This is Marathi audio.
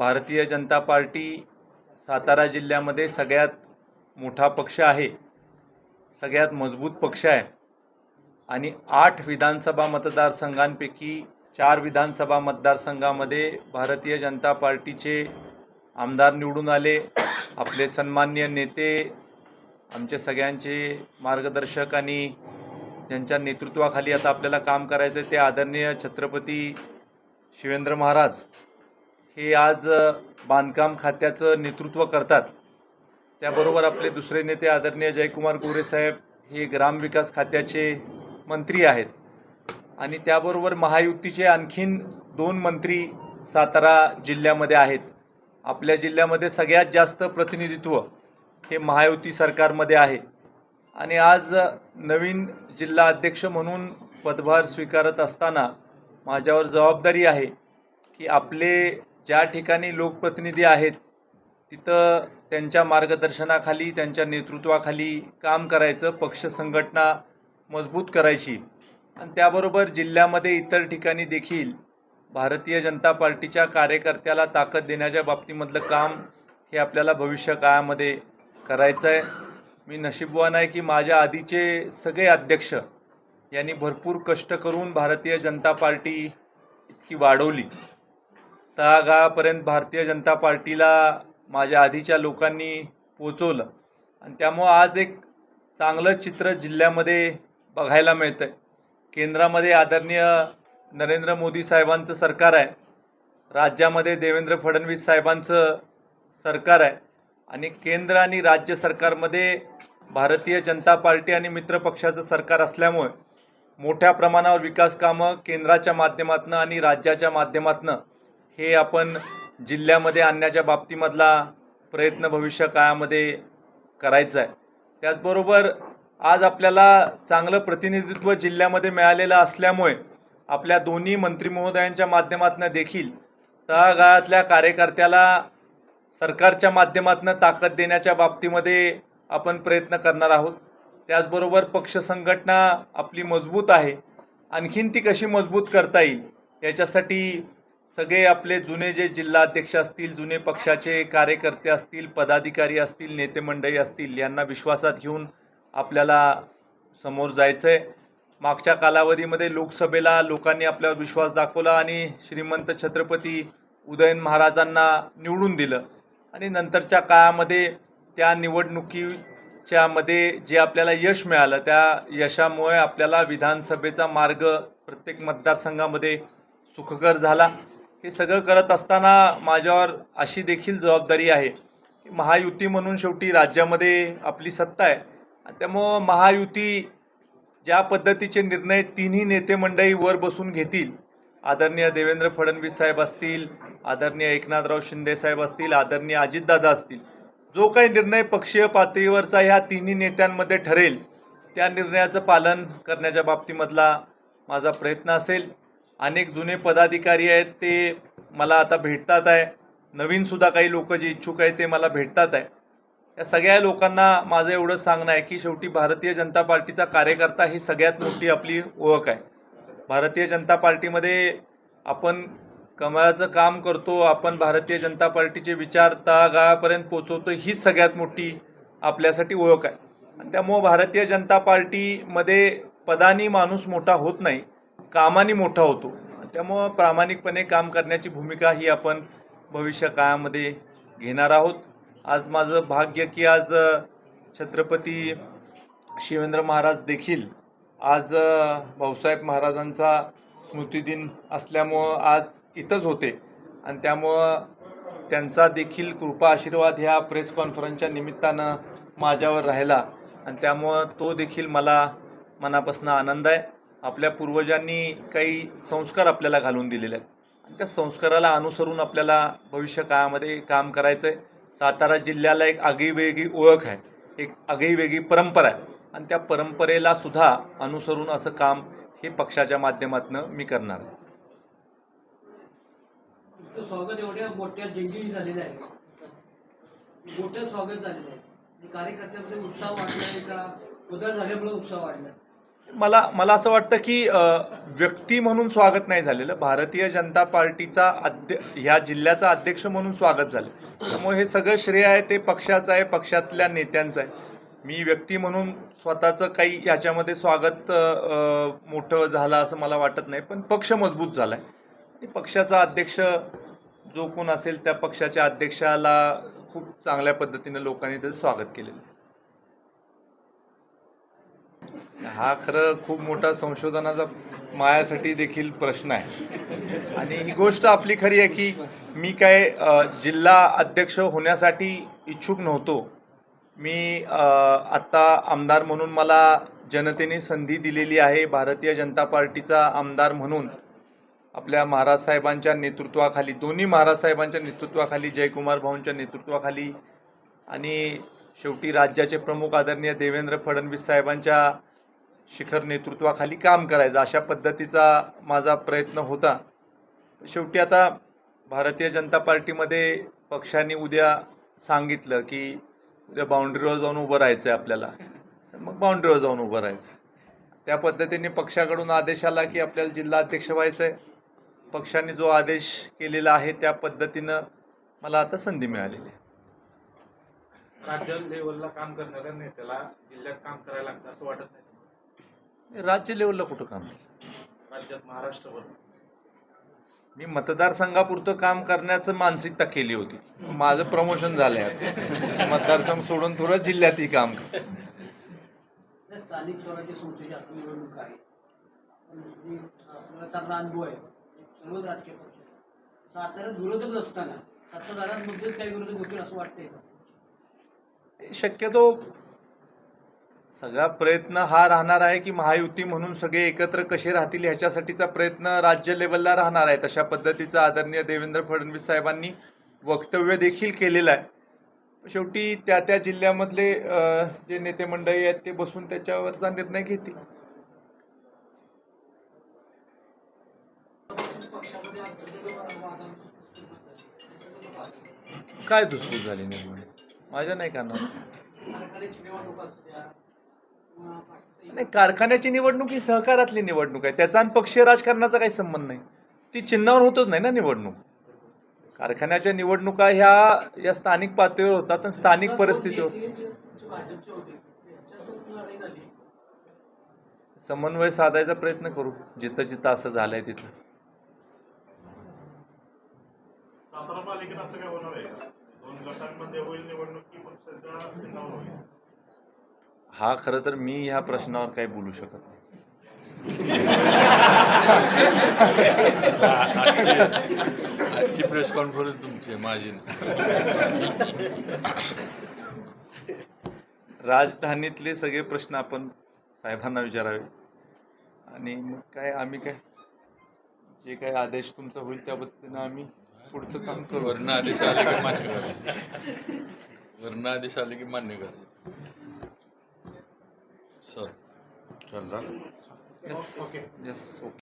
भारतीय जनता पार्टी सातारा जिल्ह्यामध्ये सगळ्यात मोठा पक्ष आहे. सगळ्यात मजबूत पक्ष आहे. आणि आठ विधानसभा मतदारसंघांपैकी चार विधानसभा मतदारसंघामध्ये भारतीय जनता पार्टीचे आमदार निवडून आले. आपले सन्माननीय नेते आमचे सगळ्यांचे मार्गदर्शक आणि ज्यांच्या नेतृत्वाखाली आता आपल्याला काम करायचं आहे ते आदरणीय छत्रपती शिवेंद्र महाराज. हे आज बांधकाम खात्याचं नेतृत्व करतात. त्याबरोबर आपले दुसरे नेते आदरणीय जयकुमार गोरे साहेब हे ग्रामविकास खात्याचे मंत्री आहेत. आणि त्याबरोबर महायुतीचे आणखीन दोन मंत्री सातारा जिल्ह्यामध्ये आहेत. आपल्या जिल्ह्यामध्ये सगळ्यात जास्त प्रतिनिधित्व हे महायुती सरकारमध्ये आहे. आणि आज नवीन जिल्हा अध्यक्ष म्हणून पदभार स्वीकारत असताना माझ्यावर जबाबदारी आहे की आपले ज्या ठिकाणी लोकप्रतिनिधी आहेत तिथं त्यांच्या मार्गदर्शनाखाली त्यांच्या नेतृत्वाखाली काम करायचं पक्ष संघटना मजबूत करायची. आणि त्याबरोबर जिल्ह्यामध्ये इतर ठिकाणी देखील भारतीय जनता पार्टीच्या कार्यकर्त्याला ताकद देण्याच्या बाबतीमधलं काम हे आपल्याला भविष्य काळामध्ये करायचं आहे मी नशीबवान आहे की माझ्या आधीचे सगळे अध्यक्ष यांनी भरपूर कष्ट करून भारतीय जनता पार्टी इतकी वाढवली. तळागाळापर्यंत भारतीय जनता पार्टीला माझ्या आधीच्या लोकांनी पोचवलं. आणि त्यामुळं आज एक चांगलं चित्र जिल्ह्यामध्ये बघायला मिळतं आहे केंद्रामध्ये आदरणीय नरेंद्र मोदी साहेबांचं सरकार आहे. राज्यामध्ये देवेंद्र फडणवीस साहेबांचं सरकार आहे. आणि केंद्र आणि राज्य सरकारमध्ये भारतीय जनता पार्टी आणि मित्रपक्षाचं सरकार असल्यामुळे मोठ्या प्रमाणावर विकास कामं केंद्राच्या माध्यमातून आणि राज्याच्या माध्यमातून हे आपण जिल्ह्यामध्ये आणण्याच्या बाबतीमधला प्रयत्न भविष्य काळामध्ये करायचा आहे त्याचबरोबर आज आपल्याला चांगलं प्रतिनिधित्व जिल्ह्यामध्ये मिळालेलं असल्यामुळे आपल्या दोन्ही मंत्री महोदयांच्या माध्यमातून देखील तळागाळातल्या कार्यकर्त्याला सरकारच्या माध्यमातून ताकद देण्याच्या बाबतीमध्ये आपण प्रयत्न करणार आहोत. त्याचबरोबर पक्ष संघटना आपली मजबूत आहे. आणखीन ती कशी मजबूत करता येईल याच्यासाठी सगळे आपले जुने जे जिल्हाध्यक्ष असतील जुने पक्षाचे कार्यकर्ते असतील पदाधिकारी असतील नेते मंडळी असतील यांना विश्वासात घेऊन आपल्याला समोर जायचं आहे मागच्या कालावधीमध्ये लोकसभेला लोकांनी आपल्यावर विश्वास दाखवला आणि श्रीमंत छत्रपती उदयन महाराजांना निवडून दिलं. आणि नंतरच्या काळामध्ये त्या निवडणुकीच्या मध्ये जे आपल्याला यश मिळालं त्या यशामुळे आपल्याला विधानसभेचा मार्ग प्रत्येक मतदारसंघामध्ये सुखकर झाला. हे सगळं करत असताना माझ्यावर अशी देखील जबाबदारी आहे की महायुती म्हणून शेवटी राज्यामध्ये आपली सत्ता आहे. आणि त्यामुळं महायुती ज्या पद्धतीचे निर्णय तिन्ही नेते मंडळी वर बसून घेतील आदरणीय देवेंद्र फडणवीस साहेब असतील आदरणीय एकनाथराव शिंदे साहेब असतील आदरणीय अजितदादा असतील जो काही निर्णय पक्षीय पातळीवरचा ह्या तिन्ही नेत्यांमध्ये ठरेल त्या निर्णयाचं पालन करण्याच्या बाबतीमधला माझा प्रयत्न असेल. अनेक जुने पदाधिकारी आहेत ते मला आता भेटतात आहे. नवीनसुद्धा काही लोक जे इच्छुक आहेत ते मला भेटतात आहे. या सगळ्या लोकांना माझं एवढं सांगणं आहे की शेवटी भारतीय जनता पार्टीचा कार्यकर्ता ही सगळ्यात मोठी आपली ओळख आहे. भारतीय जनता पार्टीमध्ये आपण कमळाचं काम करतो आपण भारतीय जनता पार्टीचे विचार तळागाळापर्यंत पोचवतो हीच सगळ्यात मोठी आपल्यासाठी ओळख आहे. आणि त्यामुळं भारतीय जनता पार्टीमध्ये पदानी माणूस मोठा होत नाही. कामाने मोठा होतो. त्यामुळं प्रामाणिकपणे काम करण्याची भूमिका ही आपण भविष्य काळामध्ये घेणार आहोत. आज माझं भाग्य की आज छत्रपती शिवेंद्र महाराज देखील आज भाऊसाहेब महाराजांचा स्मृतिदिन असल्यामुळं आज इथंच होते. आणि त्यामुळं त्यांचा देखील कृपा आशीर्वाद ह्या प्रेस कॉन्फरन्सच्या निमित्तानं माझ्यावर राहिला. आणि त्यामुळं तो देखील मला मनापासून आनंद आहे. आपल्या पूर्वजांनी काही संस्कार आपल्याला घालून दिलेले आहेत. आणि त्या संस्काराला अनुसरून आपल्याला भविष्य काळामध्ये काम करायचं आहे सातारा जिल्ह्याला एक आगळीवेगळी ओळख आहे. एक आगळीवेगळी परंपरा आहे. आणि त्या परंपरेला सुद्धा अनुसरून असं काम हे पक्षाच्या माध्यमातून मी करणार आहे. स्वागत एवढ्या मोठ्या दिंडी झालेलं आहे. मोठ्या स्वागत झालेलं आहे. आणि कार्यकर्त्यांमध्ये उत्साह वाढला आहे का? बदल झाल्यामुळे उत्साह वाढला मला मला असं वाटतं की व्यक्ती म्हणून स्वागत नाही झालेलं. भारतीय जनता पार्टीचा अध्य ह्या जिल्ह्याचा अध्यक्ष म्हणून स्वागत झालं. त्यामुळे हे सगळं श्रेय आहे ते पक्षाचं आहे पक्षातल्या नेत्यांचं आहे. मी व्यक्ती म्हणून स्वतःचं काही ह्याच्यामध्ये स्वागत मोठं झालं असं मला वाटत नाही. पण पक्ष मजबूत झाला आहे पक्षाचा अध्यक्ष जो कोण असेल त्या पक्षाच्या अध्यक्षाला खूप चांगल्या पद्धतीनं लोकांनी त्याचं स्वागत केलेलं आहे. हा खरं खूप मोठा संशोधनाचा मायासाठी देखील प्रश्न आहे. आणि ही गोष्ट आपली खरी आहे की मी काय जिल्हा अध्यक्ष होण्यासाठी इच्छुक नव्हतो. मी आत्ता आमदार म्हणून मला जनतेने संधी दिलेली आहे. भारतीय जनता पार्टीचा आमदार म्हणून आपल्या महाराज साहेबांच्या नेतृत्वाखाली दोन्ही महाराज साहेबांच्या नेतृत्वाखाली जयकुमार भाऊंच्या नेतृत्वाखाली आणि शेवटी राज्याचे प्रमुख आदरणीय देवेंद्र फडणवीस साहेबांच्या शिखर नेतृत्वाखाली काम करायचं अशा पद्धतीचा माझा प्रयत्न होता. शेवटी आता भारतीय जनता पार्टीमध्ये पक्षाने उद्या सांगितलं की उद्या बाउंड्रीवर जाऊन उभं राहायचं आहे आपल्याला. तर मग बाउंड्रीवर जाऊन उभं राहायचं. त्या पद्धतीने पक्षाकडून आदेश आला की आपल्याला जिल्हा अध्यक्ष व्हायचं आहे पक्षाने जो आदेश केलेला आहे त्या पद्धतीनं मला आता संधी मिळालेली आहे. राज्य लेवलला काम करणाऱ्या नेत्याला जिल्ह्यात काम करायला लागतं असं वाटत नाही. राज्य लेवलला कुठं काम आहे? राज्यात महाराष्ट्रभर. मी मतदारसंघापुरतं काम करण्याचं मानसिकता केली होती. माझं प्रमोशन झालंय आता. मतदारसंघ सोडून थोडं जिल्ह्यातही काम कर. स्थानिक स्वराज्य संस्थेची आता निवडणूक आहे. पण जी आपल्याला चांगला अनुभव आहे. सर्वच राजकीय पक्ष साताऱ्यात विरोधक नसताना सत्ताधाऱ्यांमध्येच काही विरोधक होतील असं वाटतंय का? शक्यतो सगळा प्रयत्न हा राहणार आहे की महायुती म्हणून सगळे एकत्र कसे राहतील ह्याच्यासाठीचा प्रयत्न राज्य लेवलला राहणार आहे. तशा पद्धतीचा आदरणीय देवेंद्र फडणवीस साहेबांनी वक्तव्य देखील केलेलं आहे. शेवटी त्या त्या जिल्ह्यामधले जे नेते मंडळी आहेत ते बसून त्याच्यावरचा निर्णय घेतील. काय दुसरी झाली निर्माण माझ्या नाही करणार. नाही कारखान्याची निवडणूक ही सहकारातली निवडणूक आहे. त्याचा आणि पक्षीय राजकारणाचा काही संबंध नाही. ती चिन्हावर होतच नाही ना निवडणूक. कारखान्याच्या निवडणुका ह्या या स्थानिक पातळीवर होतात आणि स्थानिक परिस्थितीवर. समन्वय साधायचा प्रयत्न करू. जिथं जिथं असं झालंय तिथं. सातारा पालिकेत असं काय होणार आहे? दोन गटांमध्ये होईल निवडणूक की पक्षाच्या चिन्हावर होईल? हा खरं तर मी ह्या प्रश्नावर काही बोलू शकत नाही. आजची प्रेस कॉन्फरन्स तुमची माझी. राजधानीतले सगळे प्रश्न आपण साहेबांना विचारावे. आणि मग काय आम्ही काय? जे काय आदेश तुमचा होईल त्या पद्धतीनं आम्ही पुढचं काम करू. वर्ण आदेश आले की मान्य करायचे वर्ण आदेश आले की मान्य करायचे सर चल झालं येस येस ओके